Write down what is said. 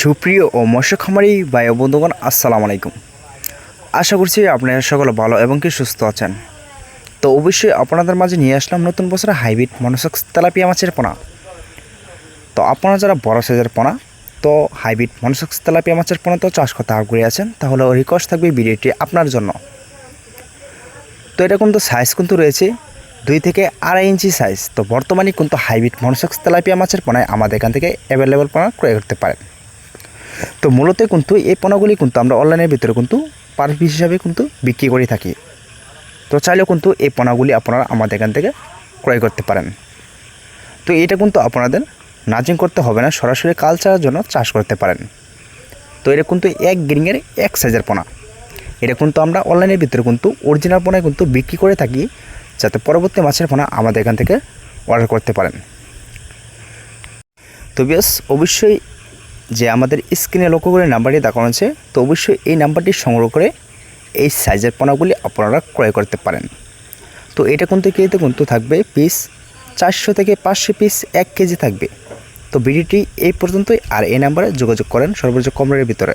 সুপ্রিয় ও মৎস্য খামারি ও বন্ধুগণ, আসসালামু আলাইকুম। আশা করছি আপনারা সকলে ভালো এবং কি সুস্থ আছেন। তো অবশ্যই আপনাদের মাঝে নিয়ে আসলাম নতুন বছরে হাইব্রিড মনসক্স তেলাপিয়া মাছের পোনা। তো আপনারা যারা বড় সাইজের পোনা, তো হাইব্রিড মনসক্স তেলাপিয়া মাছের পোনা তো চাষ করতে আগ্রহী আছেন, তাহলে রিকোয়েস্ট থাকবে ভিডিওটি আপনার জন্য। তো এটা কিন্তু সাইজ কিন্তু রয়েছে দুই থেকে আড়াই ইঞ্চি সাইজ তো বর্তমানে কিন্তু হাইব্রিড মনসক্স তেলাপিয়া মাছের পোনায় আমাদের এখান থেকে অ্যাভেলেবল পোনা ক্রয় করতে পারেন। তো মূলত কিন্তু এই পণ্যগুলি কিন্তু আমরা অনলাইনের ভিতরে কিন্তু পার পিস হিসাবে কিন্তু বিক্রি করে থাকি। তো চাইলেও কিন্তু এই পণ্যগুলি আপনারা আমাদের এখান থেকে ক্রয় করতে পারেন। তো এটা কিন্তু আপনাদের নাজিং করতে হবে না, সরাসরি কালচারের জন্য চাষ করতে পারেন। তো এটা কিন্তু এক গ্রিংয়ের এক সাইজের পোনা। এটা কিন্তু আমরা অনলাইনের ভিতরে কিন্তু অরিজিনাল পোনায় কিন্তু বিক্রি করে থাকি যাতে পরবর্তী মাছের পোনা আমাদের এখান থেকে অর্ডার করতে পারেন। তো বেশ অবশ্যই যে আমাদের স্ক্রিনে লক্ষ্য করে নাম্বারটি দেখানো আছে তো অবশ্যই এই নাম্বারটি সংগ্রহ করে এই সাইজের পোনাগুলি আপনারা ক্রয় করতে পারেন। তো এটা কিন্তু কেজিতে কিন্তু থাকবে পিস চারশো থেকে পাঁচশো পিস এক কেজি থাকবে। তো ভিডিওটি এই পর্যন্তই, আর এই নাম্বারে যোগাযোগ করেন সর্বোচ্চ কম রেটের ভিতরে।